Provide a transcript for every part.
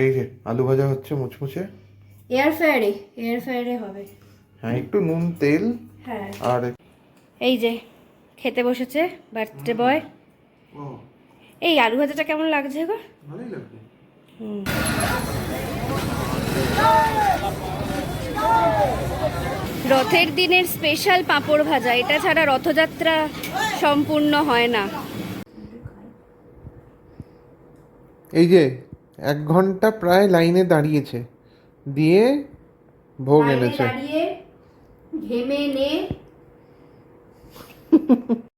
এই যে আলু ভাজা হচ্ছে মুচমুচে। এয়ার ফ্রায়ারে এয়ার ফ্রায়ারে হবে। হ্যাঁ একটু নুন তেল। হ্যাঁ। আর এই যে খেতে বসেছে বার্থডে বয় ও। এই আলু ভাজাটা কেমন লাগছে গো? ভালোই লাগবে হুম। রথের দিনের স্পেশাল পাঁপড় ভাজা এটা ছাড়া রথযাত্রা সম্পূর্ণ হয় না। এই যে এক ঘণ্টা প্রায় লাইনে দাঁড়িয়েছে। দিয়ে ভোগ এনেছে। দাঁড়িয়ে ঘেমে নে।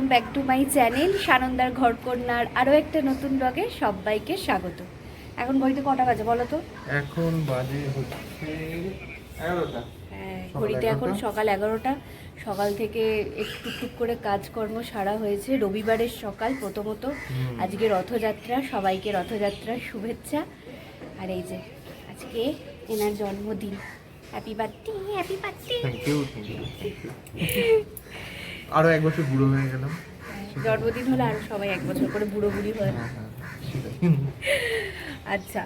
Welcome back to my channel সানন্দার ঘরকন্যার আরও একটা নতুন ব্লগে সবাইকে স্বাগত। এখন ঘড়িতে কটা বাজে বলো তো? এখন বাজে হচ্ছে এগারোটা। হ্যাঁ ঘড়িতে এখন সকাল এগারোটা। সকাল থেকে একটু টুকটুক করে কাজকর্ম সারা হয়েছে। রবিবারের সকাল প্রথমত। আজকে রথযাত্রা সবাইকে রথযাত্রার শুভেচ্ছা। আর এই যে আজকে এনার জন্মদিন। হ্যাপি বার্থডে হ্যাপি বার্থডে আরও এক বছর বুড়ো হয়ে গেলাম। জন্মদিন হলে আরও সবাই এক বছর করে বুড়ো বুড়ি হয় হ্যাঁ, হ্যাঁ। আচ্ছা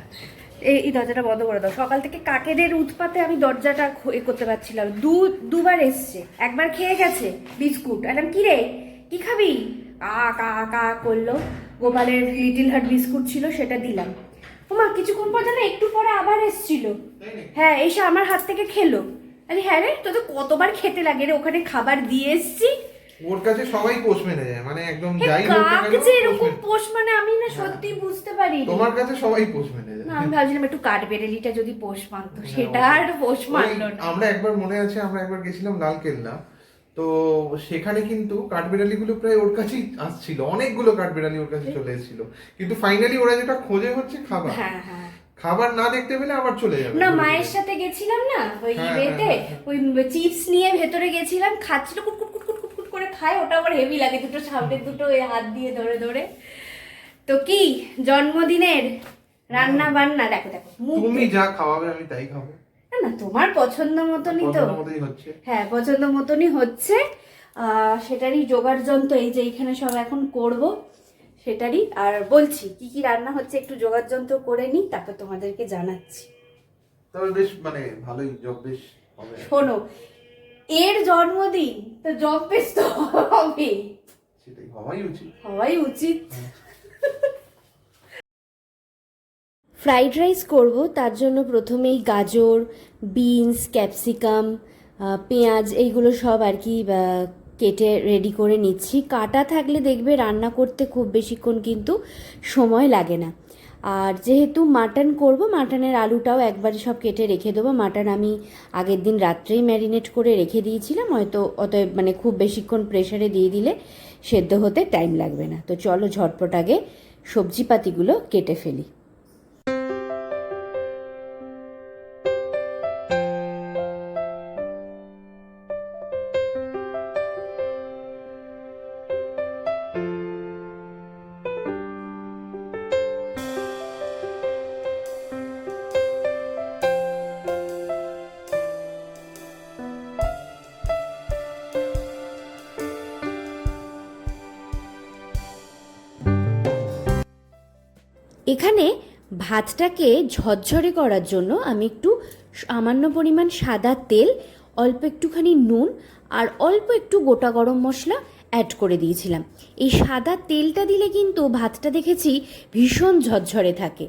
এই দরজাটা বন্ধ করে দাও। সকাল থেকে কাকেদের উৎপাতে আমি দরজাটা এ করতে পারছিলাম। দু দুবার এসছে। একবার খেয়ে গেছে বিস্কুট। আলাম কি রে? কি খাবি? কা কা কা করল। গোপালের লিটিল হার্ট বিস্কুট ছিল সেটা দিলাম। ওমা কিছুক্ষণ পর যেন একটু পরে আবার এসছিল। হ্যাঁ এসে আমার হাত থেকে খেলো। আরে হ্যাঁ রে তো তো কতবার খেতে লাগে রে? ওখানে খাবার দিয়ে এসছি। ওর কাছে সবাই পোষ মেনে যায় মানে একদম যাই কাক যে এরকম পোষ মানে আমি না সত্যি বুঝতে পারি তোমার কাছে সবাই পোষ মেনে যায়। না আমি ভাবছিলাম একটু কাঠবেরেলিটা যদি পোষ মানতো সেটা আর পোষ মানলো না। আমরা একবার মনে আছে আমরা একবার গেছিলাম লালকেল্লা। তো সেখানে কিন্তু কাঠবিড়ালি গুলো প্রায় ওর কাছেই আসছিল। অনেকগুলো কাঠবিড়ালি ওর কাছে চলে এসেছিল। কিন্তু ফাইনালি ওরা যেটা খোঁজে হচ্ছে খাবার। হ্যাঁ হ্যাঁ। খাবার না দেখতে পেলে আবার চলে যাবে। না মায়ের সাথে গেছিলাম না? ওই হ্যাঁ, ইয়েতে হ্যাঁ, হ্যাঁ। ওই চিপস নিয়ে ভেতরে গেছিলাম খাচ্ছিল খায় ওটা আবার হেভি লাগে দুটো সামনে দুটো হাত দিয়ে ধরে ধরে। তো কি জন্মদিনের রান্না বান্না দেখো দেখো তুমি যা খাওয়াবে আমি তাই খাব। না না তোমার পছন্দ মতনই তো। হচ্ছে। হ্যাঁ পছন্দ মতনই হচ্ছে। আহ, সেটারই জোগাড় যন্ত্র এই যে এখানে সব এখন করব সেটারই। আর বলছি কি কি রান্না হচ্ছে একটু জোগাড় যন্ত্র করে নিই তারপর তোমাদেরকে জানাচ্ছি। তবে বেশ মানে ভালোই জব বেশ শোনো এর জন্মদিন তো জব পেস তো হবে। সেটাই হওয়াই উচিত। হওয়াই উচিত। ফ্রাইড রাইস করব তার জন্য প্রথমেই গাজর বিনস ক্যাপসিকাম পেঁয়াজ এইগুলো সব আর কি কেটে রেডি করে নিচ্ছি। কাটা থাকলে দেখবে রান্না করতে খুব বেশিক্ষণ কিন্তু সময় লাগে না। আর যেহেতু মাটন করব মাটনের আলুটাও একবারে সব কেটে রেখে দেবো। মাটন আমি আগের দিন রাত্রেই ম্যারিনেট করে রেখে দিয়েছিলাম, হয়তো অতএব মানে খুব বেশিক্ষণ প্রেশারে দিয়ে দিলে সেদ্ধ হতে টাইম লাগবে না। তো চলো ঝটপট আগে সবজিপাতিগুলো কেটে ফেলি। এখানে ভাতটাকে ঝরঝরে করার জন্য আমি একটু সামান্য পরিমাণ সাদা তেল, অল্প একটুখানি নুন আর অল্প একটু গোটা গরম মশলা অ্যাড করে দিয়েছিলাম। এই সাদা তেলটা দিলে কিন্তু ভাতটা দেখেছি ভীষণ ঝরঝরে থাকে।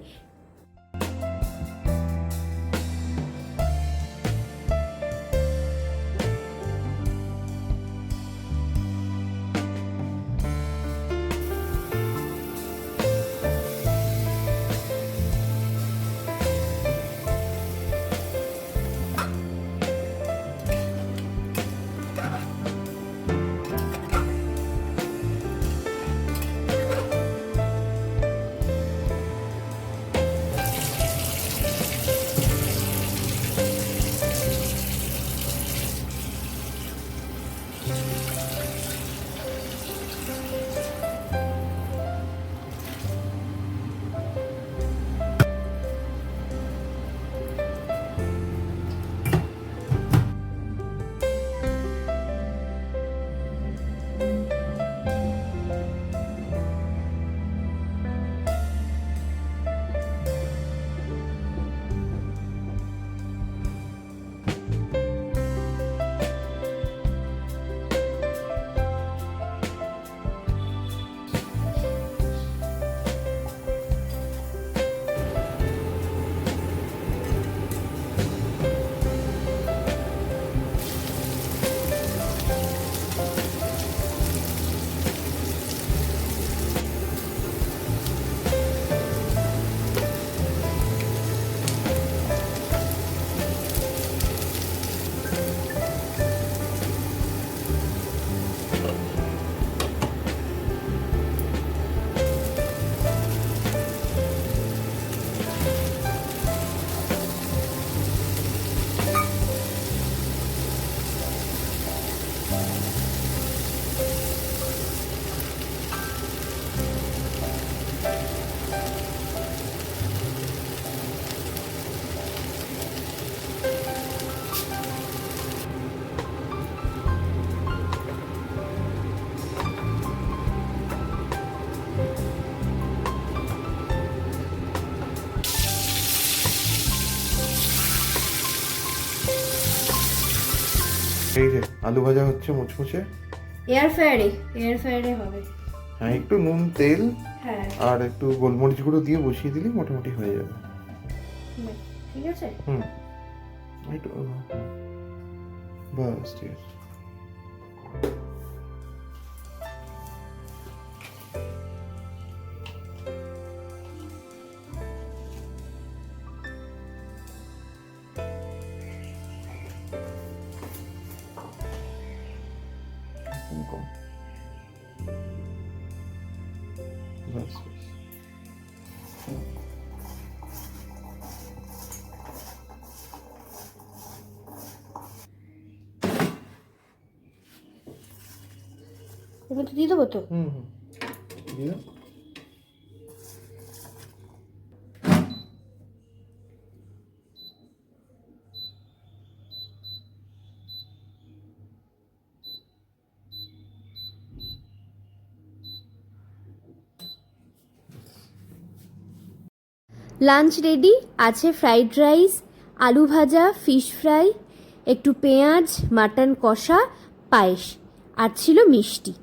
আলু ভাজা হচ্ছে মুচমুচে। এয়ার ফ্রায়ারে এয়ার ফ্রায়ারে হবে। হ্যাঁ একটু নুন তেল হ্যাঁ। আর একটু গোলমরিচ গুঁড়ো দিয়ে বসিয়ে দিলে মোটামুটি হয়ে যাবে। ঠিক আছে? হুম। একটু বাস ঠিক আছে। এবার তো দিয়ে দেবো তো? হুম হুম। দিয়ে লাঞ্চ রেডি আছে ফ্রাইড রাইস আলু ভাজা ফিশ ফ্রাই একটু পেঁয়াজ মাটন কষা পায়েস। আর ছিল মিষ্টি।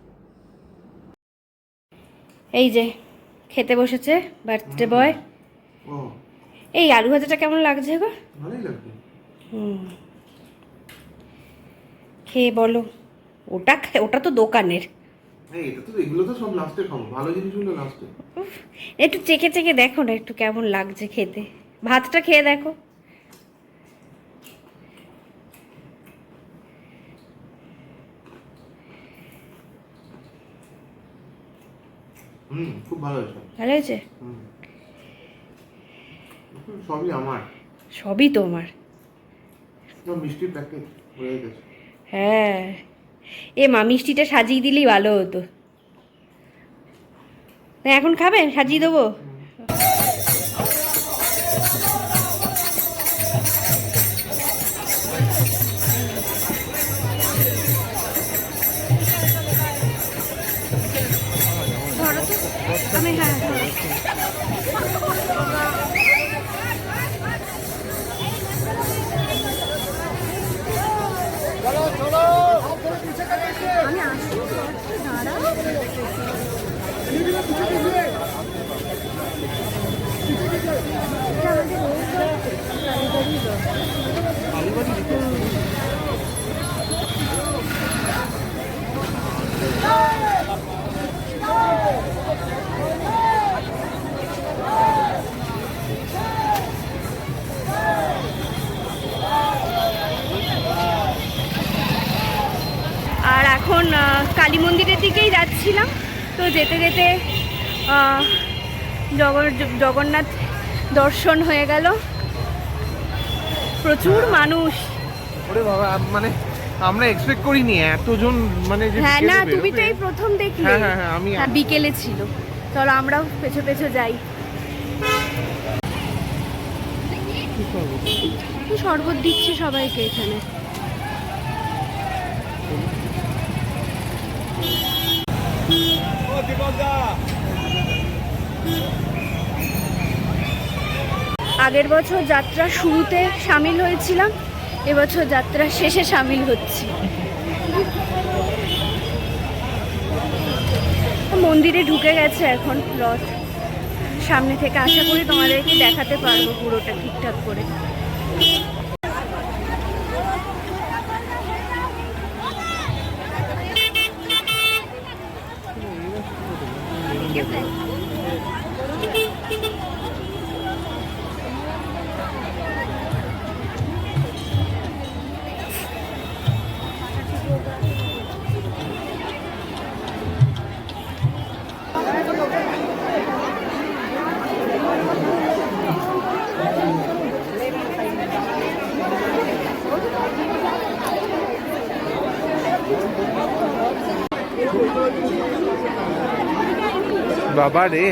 এই যে খেতে বসেছে বার্থডে বয় এই আলু ভাজাটা কেমন লাগছে গো? হুম। খেয়ে বলো ওটা ওটা তো দোকানের। একটু চেকে চেকে দেখো না একটু কেমন লাগছে খেতে। ভাতটা খেয়ে দেখো। হুম খুব ভালো হয়েছে। ভালো হয়েছে? সবই আমার। সবই তোমার? সব মিষ্টির প্যাকেট হয়ে গেছে। হ্যাঁ। এ মা মিষ্টিটা সাজিয়ে দিলেই ভালো হতো। এখন খাবেন? সাজিয়ে দেবো? আমি হ্যাঁ কালী মন্দিরের দিকেই যাচ্ছিলাম। তো যেতে যেতে জগন্নাথ দর্শন হয়ে গেল। প্রচুর মানুষ। ওরে বাবা মানে আমরা এক্সপেক্ট করিনি এতজন মানে হ্যাঁ না তুমি তো এই প্রথম দেখলে। হ্যাঁ, হ্যাঁ, হ্যাঁ, আমি- হ্যাঁ, বিকেলে ছিল। চলো আমরাও পেছো পেছো যাই। শরবত দিচ্ছে সবাইকে এখানে? আগের বছর যাত্রা শুরুতে সামিল হয়েছিলাম, এবছর যাত্রা শেষে সামিল হচ্ছি। মন্দিরে ঢুকে গেছে এখন রথ। সামনে থেকে আশা করি তোমাদেরকে দেখাতে পারব পুরোটা ঠিকঠাক করে। বাবা রে।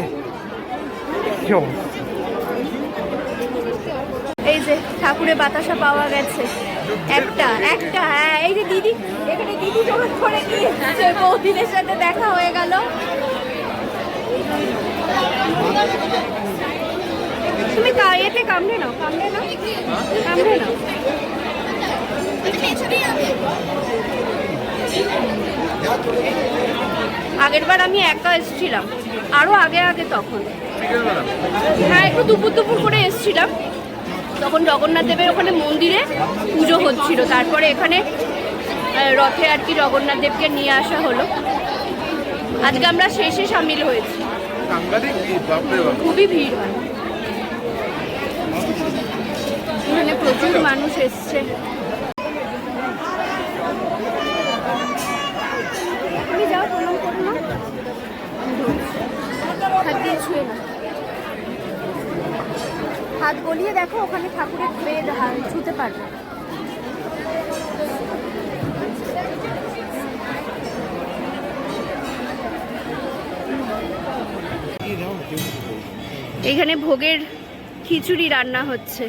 এই যে ঠাকুরের বাতাসা পাওয়া গেছে। একটা একটা হ্যাঁ এই যে দিদি এখানে দিদি জোগাড় করে নিয়েছে বৌদিদের সাথে দেখা হয়ে গেল। তুমি এতে কামড়ে নাও কামড়ে নাও কামড়ে নাও। আগের বার আমি একা এসেছিলাম আরও আগে আগে তখন। হ্যাঁ একটু দুপুর দুপুর করে এসেছিলাম। তখন জগন্নাথ দেবের ওখানে মন্দিরে পুজো হচ্ছিল। তারপরে এখানে রথে আর কি জগন্নাথ দেবকে নিয়ে আসা হলো। আজকে আমরা শেষে সামিল হয়েছি। খুবই ভিড় হয়। এখানে প্রচুর মানুষ এসছে তুমি যাও প্রণাম করো না হাত দিয়ে ছুঁয়ে না হাত গলিয়ে দেখো ওখানে ঠাকুরের বেদ ছুতে পারবে। এখানে ভোগের খিচুড়ি রান্না হচ্ছে।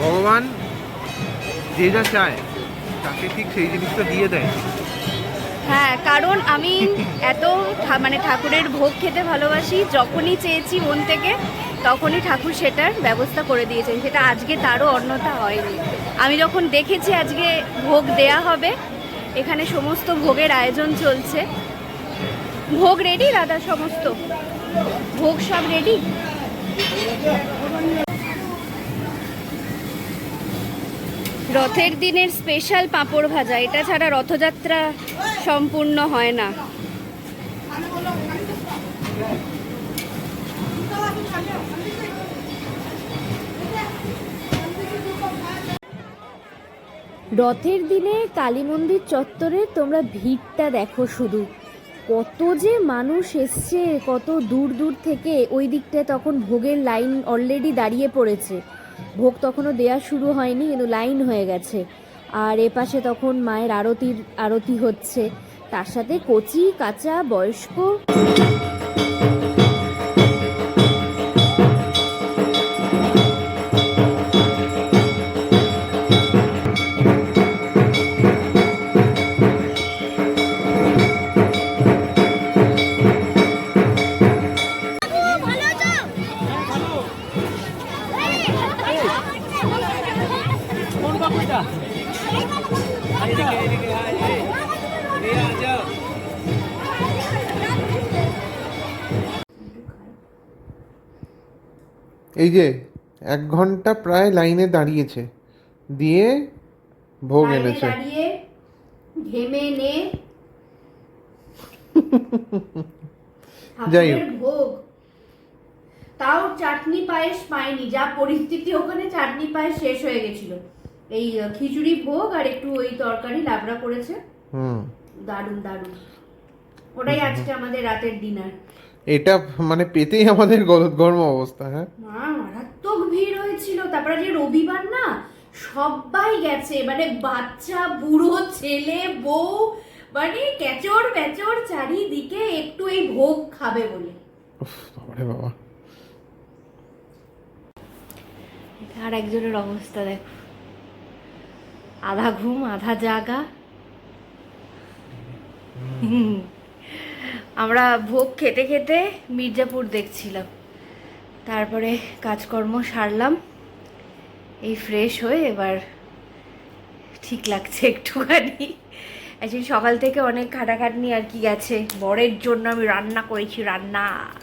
ভগবান যে যা চায়, তাকে ঠিক সেই জিনিসটা দিয়ে দেয়। হ্যাঁ কারণ আমি এত মানে ঠাকুরের ভোগ খেতে ভালোবাসি, যখনই চেয়েছি মন থেকে, তখনই ঠাকুর সেটার ব্যবস্থা করে দিয়েছেন সেটা আজকে তারও অন্যতা হয়নি। আমি যখন দেখেছি আজকে ভোগ দেয়া হবে, এখানে সমস্ত ভোগের আয়োজন চলছে। ভোগ রেডি দাদা, সমস্ত? ভোগ সব রেডি রথের দিনের স্পেশাল পাঁপড় ভাজা, এটা ছাড়া রথযাত্রা সম্পূর্ণ হয় না। রথের দিনে কালী মন্দির চত্বরে তোমরা ভিড়টা দেখো শুধু। কত যে মানুষ এসছে, কত দূর দূর থেকে ওই দিকটায় তখন ভোগের লাইন অলরেডি দাঁড়িয়ে পড়েছে। ভোগ তখনও দেয়া শুরু হয়নি, কিন্তু লাইন হয়ে গেছে। আর এপাশে তখন মায়ের আরতির, আরতি হচ্ছে। তার সাথে কচি, কাঁচা, বয়স্ক। এই যে এক ঘণ্টা প্রায় লাইনে দাঁড়িয়েছে। দিয়ে ভোগ এনেছে। দাঁড়িয়ে ঘেমে নে। যাই হোক। ভোগ। তাও চাটনি পায়েস পাইনি যা পরিস্থিতি ওখানে চাটনি পায়েস শেষ হয়ে গেছিল। এই খিচুড়ি ভোগ আর একটু ওই তরকারি লাবড়া করেছে। হুম। দারুণ দারুণ। ওটাই আজকে আমাদের রাতের ডিনার এটা মানে পেতেই আমাদের গলদঘর্ম অবস্থা হ্যাঁ? মা মারাত্মক ভিড় হয়েছিল। তারপরে যে রবিবার না সবাই গেছে। মানে বাচ্চা বুড়ো ছেলে বউ মানে কেচড় বেচর চারিদিকে একটু এই ভোগ খাবে বলে। বাবারে বাবা। আর একজনের অবস্থা দেখো। আধা ঘুম আধা জাগা। হুম। আমরা ভোগ খেতে খেতে মির্জাপুর দেখছিলাম। তারপরে কাজকর্ম সারলাম। এই ফ্রেশ হয়ে এবার ঠিক লাগছে একটুখানি। অ্যাকচুয়ালি সকাল থেকে অনেক খাটাখাটনি আর কি গেছে। বরের জন্য আমি রান্না করেছি রান্না।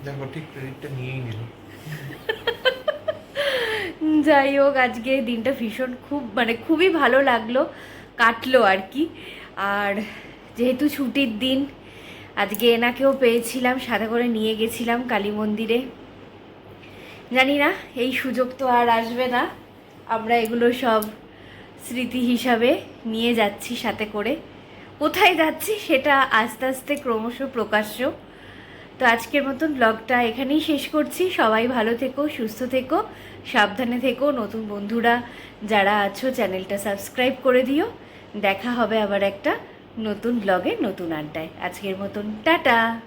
যাই হোক আজকে দিনটা ভীষণ খুব মানে খুবই ভালো লাগল। কাটলো আর কি। আর যেহেতু ছুটির দিন, আজকে এনাকেও পেয়েছিলাম সাথে করে নিয়ে গেছিলাম কালী মন্দিরে। জানি না, এই সুযোগ তো আর আসবে না। আমরা এগুলো সব স্মৃতি হিসাবে নিয়ে যাচ্ছি সাথে করে। কোথায় যাচ্ছি সেটা আস্তে আস্তে ক্রমশ প্রকাশ্য। তো আজকের মতন ব্লগটা এখানেই শেষ করছি। সবাই ভালো থেকো, সুস্থ থেকো। সাবধানে থেকো, নতুন বন্ধুরা যারা আছো, চ্যানেলটা সাবস্ক্রাইব করে দিও। দেখা হবে আবার একটা নতুন ব্লগে নতুন আড্ডায়। আজকের মতন, টাটা!